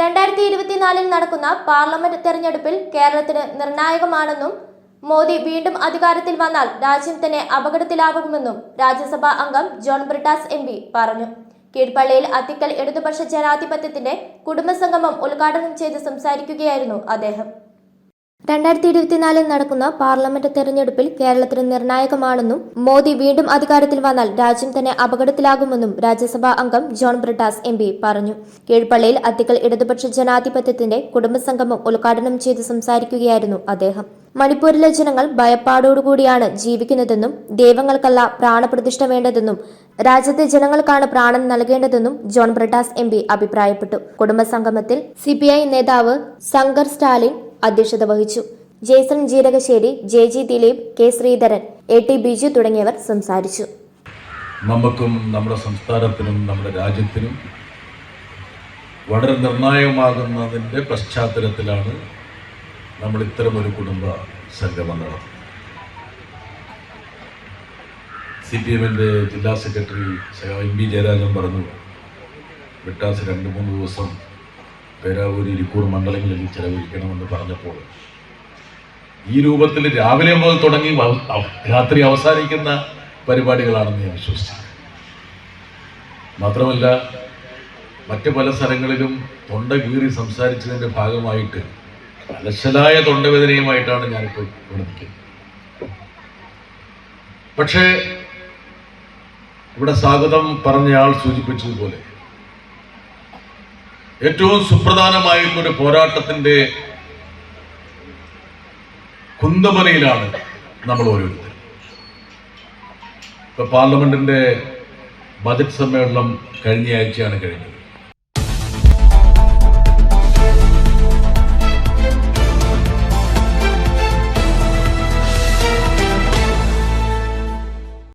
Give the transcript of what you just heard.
രണ്ടായിരത്തി ഇരുപത്തിനാലിൽ നടക്കുന്ന പാർലമെന്റ് തെരഞ്ഞെടുപ്പിൽ കേരളത്തിന് നിർണായകമാണെന്നും മോദി വീണ്ടും അധികാരത്തിൽ വന്നാൽ രാജ്യം തന്നെ അപകടത്തിലാകുമെന്നും രാജ്യസഭാ അംഗം ജോൺ ബ്രിട്ടാസ് എം പറഞ്ഞു. കീഴ്പള്ളിയിൽ അത്തിക്കൽ ഇടതുപക്ഷ ജനാധിപത്യത്തിന്റെ കുടുംബസംഗമം ഉദ്ഘാടനം ചെയ്ത് സംസാരിക്കുകയായിരുന്നു അദ്ദേഹം. രണ്ടായിരത്തി ഇരുപത്തിനാലിൽ നടക്കുന്ന പാർലമെന്റ് തെരഞ്ഞെടുപ്പിൽ കേരളത്തിന് നിർണായകമാണെന്നും മോദി വീണ്ടും അധികാരത്തിൽ വന്നാൽ രാജ്യം തന്നെ അപകടത്തിലാകുമെന്നും രാജ്യസഭാ അംഗം ജോൺ ബ്രിട്ടാസ് എം പറഞ്ഞു. കീഴ്പള്ളിയിൽ അത്തിക്കൽ ഇടതുപക്ഷ ജനാധിപത്യത്തിന്റെ കുടുംബസംഗമം ഉദ്ഘാടനം ചെയ്ത് സംസാരിക്കുകയായിരുന്നു അദ്ദേഹം. മണിപ്പൂരിലെ ജനങ്ങൾ ഭയപ്പാടോടുകൂടിയാണ് ജീവിക്കുന്നതെന്നും ദൈവങ്ങൾക്കല്ല പ്രാണപ്രതിഷ്ഠ വേണ്ടതെന്നും രാജ്യത്തെ ജനങ്ങൾക്കാണ് പ്രാണൻ നൽകേണ്ടതെന്നും ജോൺ ബ്രിട്ടാസ് എം അഭിപ്രായപ്പെട്ടു. കുടുംബസംഗമത്തിൽ സിപിഐ നേതാവ് ശങ്കർ സ്റ്റാലിൻ അധ്യക്ഷത വഹിച്ചു. Jason Jeerakassery J G Dileep K Sreedharan A T Biju തുടങ്ങിയവർ സംസാരിച്ചു. നമുക്കും നമ്മുടെ സംസ്ഥാനത്തിനും നമ്മുടെ രാജ്യത്തിനും വളരെ നിർണായകമാകുന്നതിന്റെ പശ്ചാത്തലത്തിലാണ് നമ്മൾ ഇത്തരമൊരു കുടുംബ സംഗമം നടത്തുന്നത്. സി പി എമ്മിന്റെ ജില്ലാ സെക്രട്ടറി എം പി ജയരാജൻ പറഞ്ഞു വിട്ടാസ് രണ്ട് മൂന്ന് ദിവസം പേരാവൂര് ഇരിക്കൂർ മണ്ഡലങ്ങളിൽ ചെലവഴിക്കണമെന്ന് പറഞ്ഞപ്പോൾ ഈ രൂപത്തിൽ രാവിലെ മുതൽ തുടങ്ങി രാത്രി അവസാനിക്കുന്ന പരിപാടികളാണെന്ന് ഞാൻ വിശ്വസിച്ചു. മാത്രമല്ല മറ്റു പല സ്ഥലങ്ങളിലും തൊണ്ട കീറി സംസാരിച്ചതിന്റെ ഭാഗമായിട്ട് അലശലായ തൊണ്ടവേദനയുമായിട്ടാണ് ഞാനിപ്പോൾ ഇവിടെ നിൽക്കുന്നത്. പക്ഷേ ഇവിടെ സ്വാഗതം പറഞ്ഞയാൾ സൂചിപ്പിച്ചതുപോലെ ഏറ്റവും സുപ്രധാനമായ ഒരു പോരാട്ടത്തിന്റെ കുന്തമനയിലാണ് നമ്മൾ ഓരോരുത്തർ ഇപ്പൊ പാർലമെന്റിന്റെ ബജറ്റ് സമ്മേളനം കഴിഞ്ഞ ആഴ്ചയാണ് കഴിഞ്ഞത്.